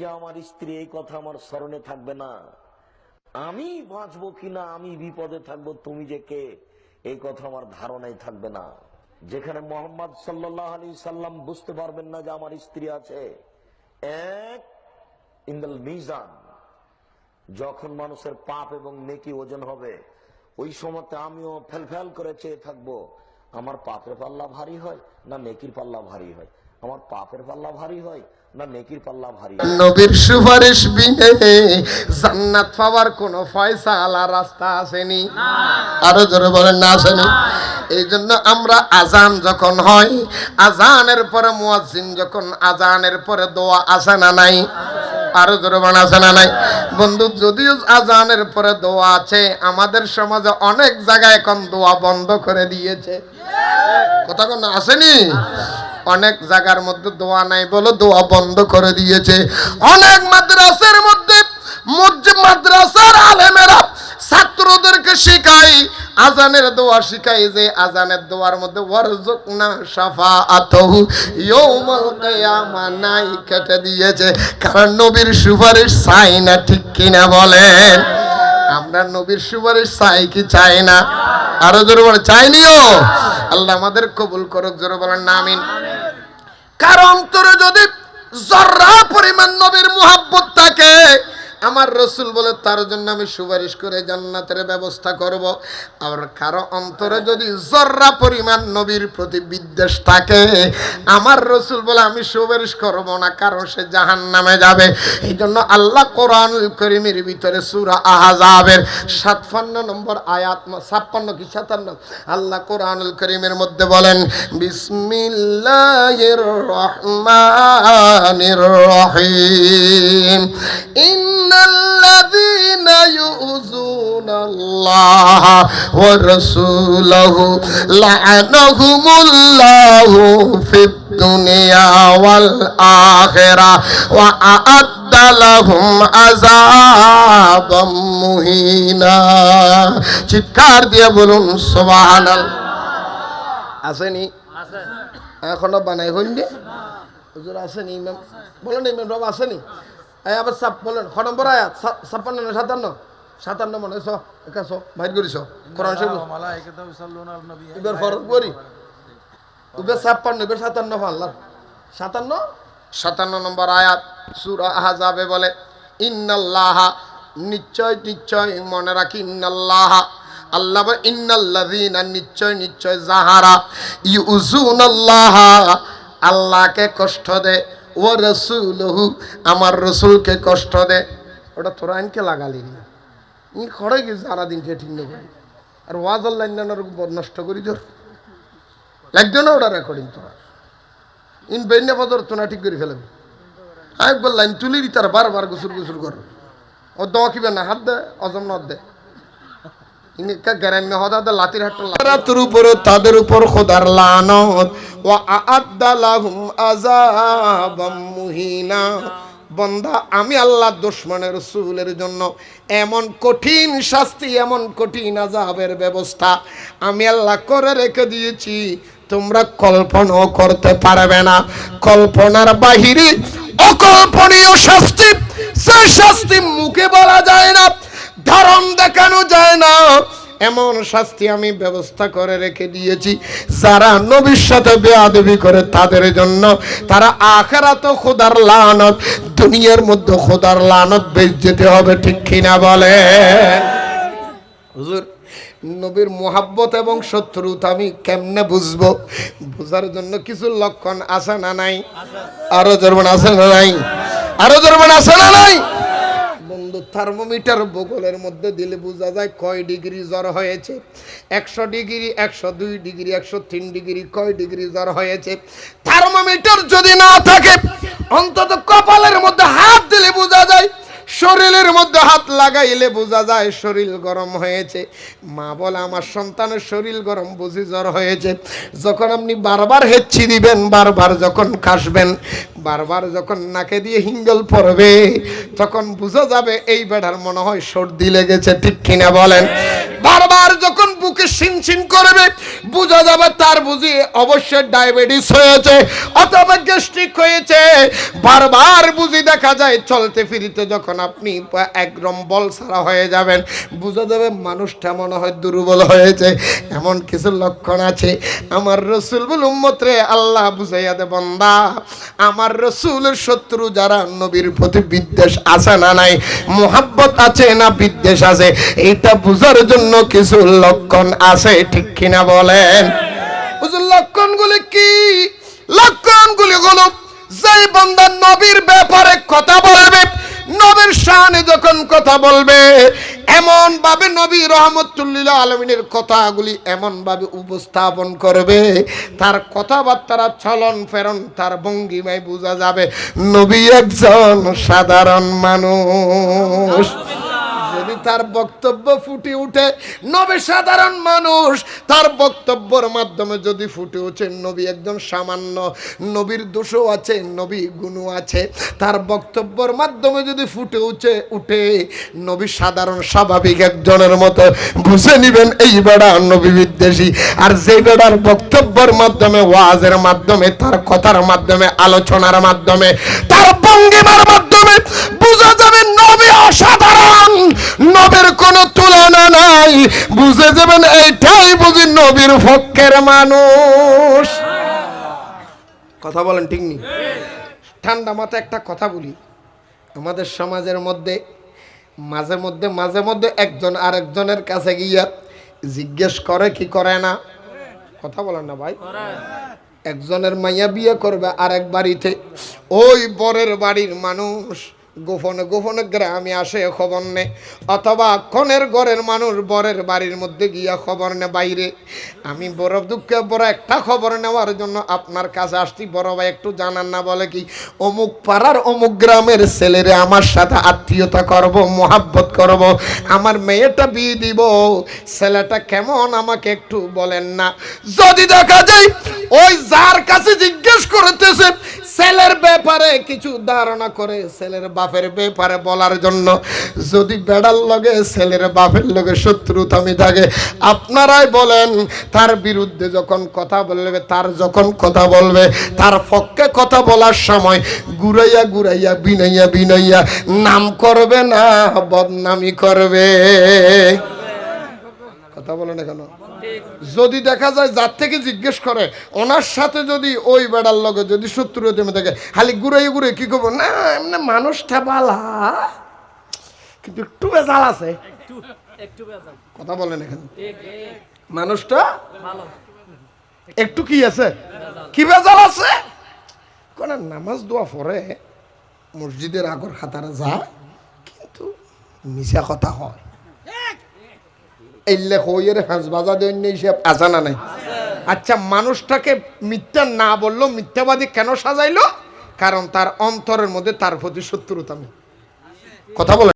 যে আমার স্ত্রী, এই কথা আমার স্মরণে থাকবে না। আমি বাঁচবো কিনা, আমি বিপদে থাকব, তুমি যে কে, এই কথা আমার ধারণাই থাকবে না। যেখানে মোহাম্মদ সাল্লাহ আলী সাল্লাম বুঝতে পারবেন না যে আমার স্ত্রী আছে, এক ইন্দাল মিজান, যখন মানুষের পাপ এবং নেকি ওজন হবে, ওই সময়তে আমিও ফেলফেল করে চেয়ে থাকব। আমার পাপের পাল্লা ভারী হয় না নেকির পাল্লা ভারী হয়? আমার পাপের পাল্লা ভারী হয় না নেকির পাল্লা ভারী নবীর সুপারিশ বিনে জান্নাত পাওয়ার কোনো পয়সা আলা রাস্তা আসেনি। আরও জোরে বলেন, না আসেনি। এই জন্য আমরা আজান যখন হয় আজানের পরে মুয়াজ্জিন যখন আজানের পরে দোয়া আসে না নাই? আরও জোরে বলেন, আসে না নাই? বন্ধু, যদিও আজানের পরে দোয়া আছে, আমাদের সমাজে অনেক জায়গায় এখন দোয়া বন্ধ করে দিয়েছে। কথা কোন, আসেনি? অনেক জায়গার মধ্যে দোয়া নাই বলে দোয়া বন্ধ করে দিয়েছে। অনেক মাদ্রাসার মধ্যে মাদ্রাসার আলেমেরা ছাত্রদেরকে শেখায়। আজানের দোয়া শিখাই যে আজানের দোয়ার মধ্যে ওয়ারজুকনা শাফাআতহু ইয়াউমাল কিয়ামা নাই কেটে দিয়েছে। কারণ নবীর সুপারিশ চাই না, ঠিক কিনা বলেন? আমরা নবীর সুপারিশ চাই কি চাই না? আরও জোরে বলে চাইনিও? আল্লাহ আমাদের কবুল করুক, জোরে বলেন না আমিন। কারণ অন্তরে যদি জর্রা পরিমাণ নবীর মুহাব্বত থাকে আমার রসুল বলে, তার জন্য আমি সুপারিশ করে জান্নাতের ব্যবস্থা করব। আর কারও অন্তরে যদি জর্রা পরিমাণ নবীর প্রতি বিদ্বেষ থাকে, আমার রসুল বলে, আমি সুপারিশ করব না, কারণ সে জাহান নামে যাবে। এই জন্য আল্লাহ কোরআনুল করিমের ভিতরে সুরা আহাজাবের সাতপান্ন নম্বর আয়াত, ছাপ্পান্ন কি, সাতান্ন? আল্লাহ কোরআনুল করিমের মধ্যে বলেন, বিসমিল্লাহির রহমানির রহিম। ইন্নাল্লাযীনা ইউযুনাল্লাহ ওয়া রাসূলাহু লা'আনাহুমুল্লাহু ফিদ দুনিয়া ওয়াল আখিরা ওয়া আ'আদ্দা লাহুম আযাবাম মুহিনা। চিৎকার দিয়ে বলুন সুবহানাল্লাহ। আসেনি? এখনও বানাই হইনি? হুজুর আসেনি ইমাম বলেন ইমাম বাবা আসেনি? আবার সাপ বলেন, খ নম্বর আয়াত ছাপ্পান্ন না সাতান্ন? সাতান্ন মনে হয় একাশ, বাইর করিস কোরআন এবার ফরক করি। এবার ছাপ্পান্ন, এবার সাতান্ন ফাল্লার সাতান্ন? সাতান্ন নম্বর আয়াত, সুরা আহাজাবে বলে, ইন্নাল্লাহা, নিশ্চয় নিশ্চয়, মনে রাখি, ইন্নাল্লাহা। আল্লাহ ইন্নাল্লাযীনা, নিশ্চয় নিশ্চয়, যাহারা ইউযুনাল্লাহা, আল্লাহকে কষ্ট দে ও রসুলহু, আমার রসুলকে কষ্ট দে। ওটা তোরা আইনকে লাগালি নি। ই খড়ে গেছে সারা দিন ঠিক না করি আর ওয়াজ আল্লাহ নষ্ট করি তোর লাগবে না ওটা রেকর্ডিং তোরা। ইন বেন্যা পদর তোনা ঠিক করে ফেলবি। আমি বললাম তুলি তার বারবার গুসুর গুসুর কর। ও দোয়া কিবে না, হাত দে, অজম নদ দে। রাতের উপরে, তাদের উপর খোদার লানত। আমি আল্লাহ দুশ্মনের রসুলের জন্য এমন কঠিন শাস্তি, এমন কঠিন আজাবের ব্যবস্থা আমি আল্লাহ করে রেখে দিয়েছি। তোমরা কল্পনাও করতে পারবে না। কল্পনার বাহিরে অকল্পনীয় শাস্তি, সে শাস্তি মুখে বলা যায় না। ধারণ দেখানো যায় না। এমন শাস্তি আমি ব্যবস্থা করে রেখে দিয়েছি। যারা নবীর সাথে বেয়াদবি করে, তাদের জন্য তারা আখেরাত খোদার লানত, দুনিয়ার মধ্যে খোদার লানত বেশ যেতে হবে, ঠিক কিনা বলে? হুজুর, নবীর মোহাব্বত এবং শত্রুতা আমি কেমনে বুঝব? বোঝার জন্য কিছু লক্ষণ আছে না নাই? আরও জরমান আছে না নাই? আরও জরমান আছে না নাই? বন্ধু থার্মোমিটার বগলের মধ্যে দিলে বোঝা যায় কয় ডিগ্রি জ্বর হয়েছে। একশো ডিগ্রি, একশো দুই ডিগ্রি, একশো তিন ডিগ্রি, কয় ডিগ্রি জ্বর হয়েছে। থার্মোমিটার যদি না থাকে, অন্তত কপালের মধ্যে হাত দিলে বোঝা যায় শরীরের মধ্যে হাত লাগাইলে বোঝা যায় শরীর গরম হয়েছে। মা বলে, আমার সন্তানের শরীর গরম, বুঝি জ্বর হয়েছে। যখন আপনি বারবার হেচ্ছি দিবেন, বারবার যখন খাসবেন, বারবার যখন নাকে দিয়ে হিঙ্গল পড়বে, তখন বোঝা যাবে এই বেড়ার মনে হয় সর্দি লেগেছে। ঠিক কিনা বলেন? বারবার যখন বুকে শিনশিন করবে, বোঝা যাবে তার বুঝি অবশ্যই ডায়াবেটিস হয়েছে, অথবা গ্যাস্ট্রিক হয়েছে। বারবার বুঝি দেখা যায় চলতে ফিরিতে যখন আপনি একদম বল সারা হয়ে যাবেন, বোঝা যাবে মানুষটা মনে হয় দুর্বল হয়েছে। এমন কিছু লক্ষণ আছে, আমার রসুল বল উম্মতরে আল্লাহ বুঝাইয়া দে বন্দা, আমার রসুলের শত্রু যারা নবীর প্রতি বিদ্বেষ আছে না নাই, মোহাব্বত আছে না বিদ্বেষ আছে এটা বুঝার জন্য কিছু লক্ষণ আছে, ঠিক কিনা বলেন? হুজুর লক্ষণগুলি কি? লক্ষণগুলি হলো যে বান্দা নবীর ব্যাপারে কথা বলবে, নবীর শানে যখন কথা বলবে এমন ভাবে নবী রহমতুল্লিল্লাহ আলমিনের কথাগুলি এমন ভাবে উপস্থাপন করবে, তার কথাবার্তারা চলন ফেরন তার ভঙ্গিমায় বোঝা যাবে, নবী একজন সাধারণ মানুষ। তার বক্তব্য ফুটে উঠে নবী সাধারণ মানুষ। তার বক্তব্যের মাধ্যমে যদি ফুটে ওঠে, নবী একজন সামান্য, নবীর দোষও আছে, নবী গুণও আছে। তার বক্তব্যের মাধ্যমে যদি ফুটে উঠে উঠে নবী সাধারণ স্বাভাবিক একজনের মতো, বুঝে নিবেন এই বেড়া নবী বিদ্বেষী। আর যে বেড়ার বক্তব্যের মাধ্যমে, ওয়াজের মাধ্যমে, তার কথার মাধ্যমে, আলোচনার মাধ্যমে, তার ভঙ্গিমার মাধ্যমে অসাধারণ। নবীর কোনো তুলনা নাই। বুঝে যাবেন, এইটাই বুঝি নবীর পক্ষের মানুষ। কথা বলেন ঠিক নেই ঠান্ডা মাথায় একটা কথা বলি। আমাদের সমাজের মধ্যে, মাঝে মধ্যে মাঝে মধ্যে একজন আরেকজনের কাছে গিয়া জিজ্ঞেস করে কি করে না? কথা বলেন না ভাই। একজনের মাইয়া বিয়ে করবে আরেক বাড়িতে। ওই বরের বাড়ির মানুষ। গোপনে গোপনে গ্রামে আসে খবর নে। অথবা কনের ঘরের মানুষ বরের বাড়ির মধ্যে গিয়া খবর নে বাইরে। আমি বড় দুঃখে বড় একটা খবর নেওয়ার জন্য আপনার কাছে আসছি। বড় ভাই, একটু জানান না বলে কি, অমুক পাড়ার অমুক গ্রামের ছেলেরে আমার সাথে আত্মীয়তা করব, মোহাব্বত করব, আমার মেয়েটা বিয়ে দিব, ছেলেটা কেমন আমাকে একটু বলেন না। যদি দেখা যায়, ওই যার কাছে জিজ্ঞেস করতেছে ছেলের ব্যাপারে কিছু ধারণা করে ছেলের বাপের ব্যাপারে বলার জন্য যদি বেড়ার লগে ছেলের বাপের লগে শত্রুতামি থাকে, আপনারাই বলেন, তার বিরুদ্ধে যখন কথা বলবে, তার যখন কথা বলবে, তার পক্ষে কথা বলার সময় ঘুরাইয়া ঘুরাইয়া, বিনাইয়া বিনাইয়া, নাম করবে না, বদনামি করবে। কথা বলেন কেন? যদি দেখা যায় যার থেকে জিজ্ঞেস করে ওনার সাথে যদি ওই বেড়ার লগে যদি শত্রু জমে থাকে খালি ঘুরাই ঘুরে কি করব? না এমনি মানুষটা বালা কিন্তু একটু বেজাল আছে। কথা বলেন এখানে। মানুষটা? একটু কি আছে? কি বেজাল আছে? কোন নামাজ দোয়া পরে মসজিদের আগর খাতারে যায় কিন্তু মিশা কথা হয়। এইলে হইয়ের হাঁস বাজা নাই আচ্ছা মানুষটাকে মিথ্যা না বলল মিথ্যাবাদী কেন সাজাইলো? কারণ তার অন্তরের মধ্যে তার প্রতি শত্রুতা নেই। কথা বলে